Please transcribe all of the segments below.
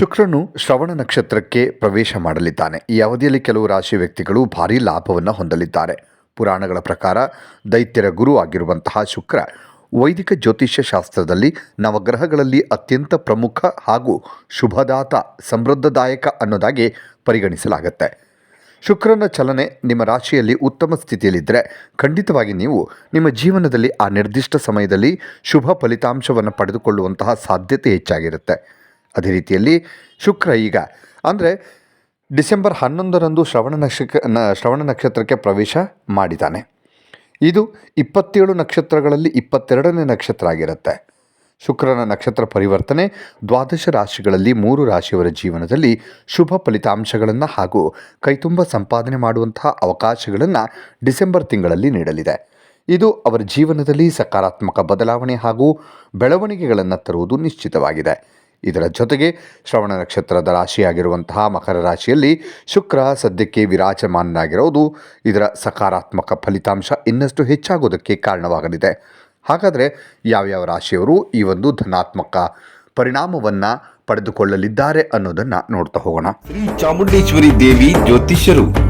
ಶುಕ್ರನು ಶ್ರವಣ ನಕ್ಷತ್ರಕ್ಕೆ ಪ್ರವೇಶ ಮಾಡಲಿದ್ದಾನೆ. ಈ ಅವಧಿಯಲ್ಲಿ ಕೆಲವು ರಾಶಿ ವ್ಯಕ್ತಿಗಳು ಭಾರೀ ಲಾಭವನ್ನು ಹೊಂದಲಿದ್ದಾರೆ. ಪುರಾಣಗಳ ಪ್ರಕಾರ ದೈತ್ಯರ ಗುರು ಆಗಿರುವಂತಹ ಶುಕ್ರ ವೈದಿಕ ಜ್ಯೋತಿಷ್ಯ ಶಾಸ್ತ್ರದಲ್ಲಿ ನವಗ್ರಹಗಳಲ್ಲಿ ಅತ್ಯಂತ ಪ್ರಮುಖ ಹಾಗೂ ಶುಭದಾತ, ಸಮೃದ್ಧದಾಯಕ ಅನ್ನೋದಾಗಿ ಪರಿಗಣಿಸಲಾಗುತ್ತೆ. ಶುಕ್ರನ ಚಲನೆ ನಿಮ್ಮ ರಾಶಿಯಲ್ಲಿ ಉತ್ತಮ ಸ್ಥಿತಿಯಲ್ಲಿದ್ದರೆ ಖಂಡಿತವಾಗಿ ನೀವು ನಿಮ್ಮ ಜೀವನದಲ್ಲಿ ಆ ನಿರ್ದಿಷ್ಟ ಸಮಯದಲ್ಲಿ ಶುಭ ಫಲಿತಾಂಶವನ್ನು ಪಡೆದುಕೊಳ್ಳುವಂತಹ ಸಾಧ್ಯತೆ ಹೆಚ್ಚಾಗಿರುತ್ತೆ. ಅದೇ ರೀತಿಯಲ್ಲಿ ಶುಕ್ರ ಈಗ. ಅಂದರೆ ಡಿಸೆಂಬರ್ ಹನ್ನೊಂದರಂದು ಶ್ರವಣ ನಕ್ಷತ್ರ ನ- ಶ್ರವಣ ನಕ್ಷತ್ರಕ್ಕೆ ಪ್ರವೇಶ ಮಾಡಿದ್ದಾನೆ. ಇದು ಇಪ್ಪತ್ತೇಳು ನಕ್ಷತ್ರಗಳಲ್ಲಿ ಇಪ್ಪತ್ತೆರಡನೇ ನಕ್ಷತ್ರ ಆಗಿರುತ್ತೆ. ಶುಕ್ರನ ನಕ್ಷತ್ರ ಪರಿವರ್ತನೆ ದ್ವಾದಶ ರಾಶಿಗಳಲ್ಲಿ ಮೂರು ರಾಶಿಯವರ ಜೀವನದಲ್ಲಿ ಶುಭ ಫಲಿತಾಂಶಗಳನ್ನು ಹಾಗೂ ಕೈತುಂಬ ಸಂಪಾದನೆ ಮಾಡುವಂತಹ ಅವಕಾಶಗಳನ್ನು ಡಿಸೆಂಬರ್ ತಿಂಗಳಲ್ಲಿ ನೀಡಲಿದೆ. ಇದು ಅವರ ಜೀವನದಲ್ಲಿ ಸಕಾರಾತ್ಮಕ ಬದಲಾವಣೆ ಹಾಗೂ ಬೆಳವಣಿಗೆಗಳನ್ನು ತರುವುದು ನಿಶ್ಚಿತವಾಗಿದೆ. ಇದರ ಜೊತೆಗೆ ಶ್ರವಣ ನಕ್ಷತ್ರದ ರಾಶಿಯಾಗಿರುವಂತಹ ಮಕರ ರಾಶಿಯಲ್ಲಿ ಶುಕ್ರ ಸದ್ಯಕ್ಕೆ ವಿರಾಜಮಾನನಾಗಿರೋದು ಇದರ ಸಕಾರಾತ್ಮಕ ಫಲಿತಾಂಶ ಇನ್ನಷ್ಟು ಹೆಚ್ಚಾಗೋದಕ್ಕೆ ಕಾರಣವಾಗಲಿದೆ. ಹಾಗಾದರೆ ಯಾವ್ಯಾವ ರಾಶಿಯವರು ಈ ಒಂದು ಧನಾತ್ಮಕ ಪರಿಣಾಮವನ್ನು ಪಡೆದುಕೊಳ್ಳಲಿದ್ದಾರೆ ಅನ್ನೋದನ್ನು ನೋಡ್ತಾ ಹೋಗೋಣ. ಶ್ರೀ ಚಾಮುಂಡೇಶ್ವರಿ ದೇವಿ ಜ್ಯೋತಿಷ್ಯರು.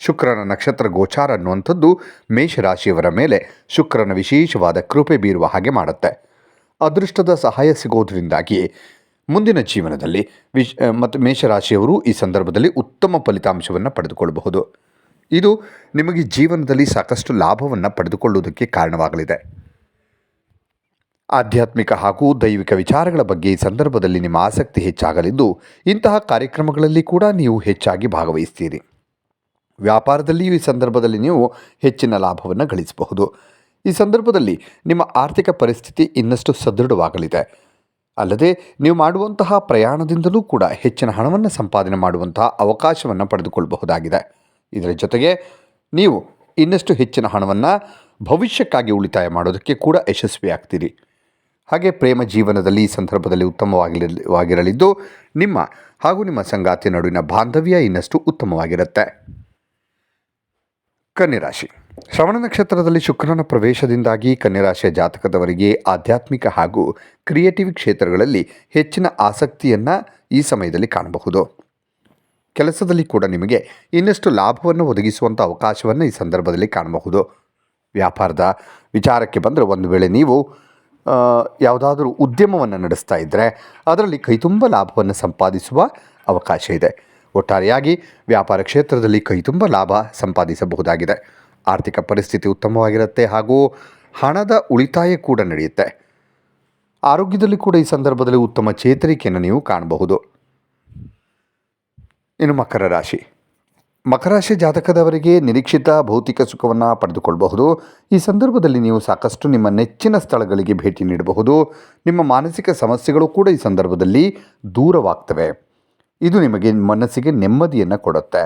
ಶುಕ್ರನ ನಕ್ಷತ್ರ ಗೋಚಾರ ಅನ್ನುವಂಥದ್ದು ಮೇಷರಾಶಿಯವರ ಮೇಲೆ ಶುಕ್ರನ ವಿಶೇಷವಾದ ಕೃಪೆ ಬೀರುವ ಹಾಗೆ ಮಾಡುತ್ತೆ. ಅದೃಷ್ಟದ ಸಹಾಯ ಸಿಗೋದ್ರಿಂದಾಗಿ ಮುಂದಿನ ಜೀವನದಲ್ಲಿ ವಿಶ್ ಮತ್ತು ಮೇಷರಾಶಿಯವರು ಈ ಸಂದರ್ಭದಲ್ಲಿ ಉತ್ತಮ ಫಲಿತಾಂಶವನ್ನು ಪಡೆದುಕೊಳ್ಳಬಹುದು. ಇದು ನಿಮಗೆ ಜೀವನದಲ್ಲಿ ಸಾಕಷ್ಟು ಲಾಭವನ್ನು ಪಡೆದುಕೊಳ್ಳುವುದಕ್ಕೆ ಕಾರಣವಾಗಲಿದೆ. ಆಧ್ಯಾತ್ಮಿಕ ಹಾಗೂ ದೈವಿಕ ವಿಚಾರಗಳ ಬಗ್ಗೆ ಈ ಸಂದರ್ಭದಲ್ಲಿ ನಿಮ್ಮ ಆಸಕ್ತಿ ಹೆಚ್ಚಾಗಲಿದ್ದು ಇಂತಹ ಕಾರ್ಯಕ್ರಮಗಳಲ್ಲಿ ಕೂಡ ನೀವು ಹೆಚ್ಚಾಗಿ ಭಾಗವಹಿಸ್ತೀರಿ. ವ್ಯಾಪಾರದಲ್ಲಿಯೂ ಈ ಸಂದರ್ಭದಲ್ಲಿ ನೀವು ಹೆಚ್ಚಿನ ಲಾಭವನ್ನು ಗಳಿಸಬಹುದು. ಈ ಸಂದರ್ಭದಲ್ಲಿ ನಿಮ್ಮ ಆರ್ಥಿಕ ಪರಿಸ್ಥಿತಿ ಇನ್ನಷ್ಟು ಸದೃಢವಾಗಲಿದೆ. ಅಲ್ಲದೆ ನೀವು ಮಾಡುವಂತಹ ಪ್ರಯಾಣದಿಂದಲೂ ಕೂಡ ಹೆಚ್ಚಿನ ಹಣವನ್ನು ಸಂಪಾದನೆ ಮಾಡುವಂತಹ ಅವಕಾಶವನ್ನು ಪಡೆದುಕೊಳ್ಳಬಹುದಾಗಿದೆ. ಇದರ ಜೊತೆಗೆ ನೀವು ಇನ್ನಷ್ಟು ಹೆಚ್ಚಿನ ಹಣವನ್ನು ಭವಿಷ್ಯಕ್ಕಾಗಿ ಉಳಿತಾಯ ಮಾಡೋದಕ್ಕೆ ಕೂಡ ಯಶಸ್ವಿಯಾಗ್ತೀರಿ. ಹಾಗೆ ಪ್ರೇಮ ಜೀವನದಲ್ಲಿ ಈ ಸಂದರ್ಭದಲ್ಲಿ ಉತ್ತಮವಾಗಿರಲಿ ನಿಮ್ಮ ಹಾಗೂ ನಿಮ್ಮ ಸಂಗಾತಿಯ ನಡುವಿನ ಬಾಂಧವ್ಯ ಇನ್ನಷ್ಟು ಉತ್ತಮವಾಗಿರುತ್ತೆ. ಕನ್ಯರಾಶಿ. ಶ್ರವಣ ನಕ್ಷತ್ರದಲ್ಲಿ ಶುಕ್ರನ ಪ್ರವೇಶದಿಂದಾಗಿ ಕನ್ಯರಾಶಿಯ ಜಾತಕದವರಿಗೆ ಆಧ್ಯಾತ್ಮಿಕ ಹಾಗೂ ಕ್ರಿಯೇಟಿವ್ ಕ್ಷೇತ್ರಗಳಲ್ಲಿ ಹೆಚ್ಚಿನ ಆಸಕ್ತಿಯನ್ನು ಈ ಸಮಯದಲ್ಲಿ ಕಾಣಬಹುದು. ಕೆಲಸದಲ್ಲಿ ಕೂಡ ನಿಮಗೆ ಇನ್ನಷ್ಟು ಲಾಭವನ್ನು ಒದಗಿಸುವಂಥ ಅವಕಾಶವನ್ನು ಈ ಸಂದರ್ಭದಲ್ಲಿ ಕಾಣಬಹುದು. ವ್ಯಾಪಾರದ ವಿಚಾರಕ್ಕೆ ಬಂದರೆ ಒಂದು ವೇಳೆ ನೀವು ಯಾವುದಾದರೂ ಉದ್ಯಮವನ್ನು ನಡೆಸ್ತಾ ಇದ್ದರೆ ಅದರಲ್ಲಿ ಕೈತುಂಬ ಲಾಭವನ್ನು ಸಂಪಾದಿಸುವ ಅವಕಾಶ ಇದೆ. ಒಟ್ಟಾರೆಯಾಗಿ ವ್ಯಾಪಾರ ಕ್ಷೇತ್ರದಲ್ಲಿ ಕೈತುಂಬ ಲಾಭ ಸಂಪಾದಿಸಬಹುದಾಗಿದೆ. ಆರ್ಥಿಕ ಪರಿಸ್ಥಿತಿ ಉತ್ತಮವಾಗಿರುತ್ತೆ ಹಾಗೂ ಹಣದ ಉಳಿತಾಯ ಕೂಡ ನಡೆಯುತ್ತೆ. ಆರೋಗ್ಯದಲ್ಲಿ ಕೂಡ ಈ ಸಂದರ್ಭದಲ್ಲಿ ಉತ್ತಮ ಚೇತರಿಕೆಯನ್ನು ನೀವು ಕಾಣಬಹುದು. ಇನ್ನು ಮಕರ ರಾಶಿ. ಮಕರ ರಾಶಿ ಜಾತಕದವರಿಗೆ ನಿರೀಕ್ಷಿತ ಭೌತಿಕ ಸುಖವನ್ನು ಪಡೆದುಕೊಳ್ಳಬಹುದು ಈ ಸಂದರ್ಭದಲ್ಲಿ ನೀವು ಸಾಕಷ್ಟು ನಿಮ್ಮ ನೆಚ್ಚಿನ ಸ್ಥಳಗಳಿಗೆ ಭೇಟಿ ನೀಡಬಹುದು. ನಿಮ್ಮ ಮಾನಸಿಕ ಸಮಸ್ಯೆಗಳು ಕೂಡ ಈ ಸಂದರ್ಭದಲ್ಲಿ ದೂರವಾಗ್ತವೆ. ಇದು ನಿಮಗೆ ಮನಸ್ಸಿಗೆ ನೆಮ್ಮದಿಯನ್ನು ಕೊಡುತ್ತೆ.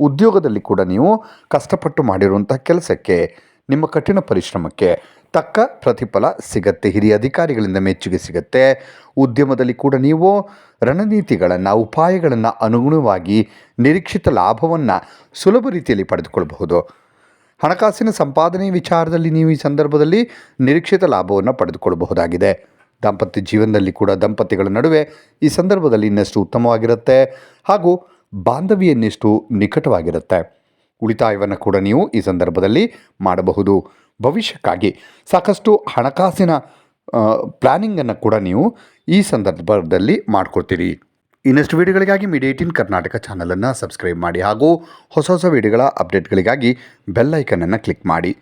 ಉದ್ಯೋಗದಲ್ಲಿ ಕೂಡ ನೀವು ಕಷ್ಟಪಟ್ಟು ಮಾಡಿರುವಂಥ ಕೆಲಸಕ್ಕೆ, ನಿಮ್ಮ ಕಠಿಣ ಪರಿಶ್ರಮಕ್ಕೆ ತಕ್ಕ ಪ್ರತಿಫಲ ಸಿಗತ್ತೆ. ಹಿರಿಯ ಅಧಿಕಾರಿಗಳಿಂದ ಮೆಚ್ಚುಗೆ ಸಿಗತ್ತೆ. ಉದ್ಯಮದಲ್ಲಿ ಕೂಡ ನೀವು ರಣನೀತಿಗಳನ್ನು, ಉಪಾಯಗಳನ್ನು ಅನುಗುಣವಾಗಿ ನಿರೀಕ್ಷಿತ ಲಾಭವನ್ನು ಸುಲಭ ರೀತಿಯಲ್ಲಿ ಪಡೆದುಕೊಳ್ಳಬಹುದು ಹಣಕಾಸಿನ ಸಂಪಾದನೆ ವಿಚಾರದಲ್ಲಿ ನೀವು ಈ ಸಂದರ್ಭದಲ್ಲಿ ನಿರೀಕ್ಷಿತ ಲಾಭವನ್ನು ಪಡೆದುಕೊಳ್ಳಬಹುದಾಗಿದೆ ದಾಂಪತ್ಯ ಜೀವನದಲ್ಲಿ ಕೂಡ ದಂಪತಿಗಳ ನಡುವೆ ಈ ಸಂದರ್ಭದಲ್ಲಿ ಇನ್ನಷ್ಟು ಉತ್ತಮವಾಗಿರುತ್ತೆ ಹಾಗೂ ಬಾಂಧವ್ಯ ಇನ್ನಷ್ಟು ನಿಕಟವಾಗಿರುತ್ತೆ. ಉಳಿತಾಯವನ್ನು ಕೂಡ ನೀವು ಈ ಸಂದರ್ಭದಲ್ಲಿ ಮಾಡಬಹುದು. ಭವಿಷ್ಯಕ್ಕಾಗಿ ಸಾಕಷ್ಟು ಹಣಕಾಸಿನ ಪ್ಲ್ಯಾನಿಂಗನ್ನು ಕೂಡ ನೀವು ಈ ಸಂದರ್ಭದಲ್ಲಿ ಮಾಡ್ಕೊಳ್ತೀರಿ ಇನ್ನಷ್ಟು ವಿಡಿಯೋಗಳಿಗಾಗಿ ಮೀಡಿಯಾ ಏಟೀನ್ ಕರ್ನಾಟಕ ಚಾನಲನ್ನು ಸಬ್ಸ್ಕ್ರೈಬ್ ಮಾಡಿ ಹಾಗೂ ಹೊಸ ಹೊಸ ವೀಡಿಯೋಗಳ ಅಪ್ಡೇಟ್ಗಳಿಗಾಗಿ ಬೆಲ್ ಐಕನನ್ನು ಕ್ಲಿಕ್ ಮಾಡಿ.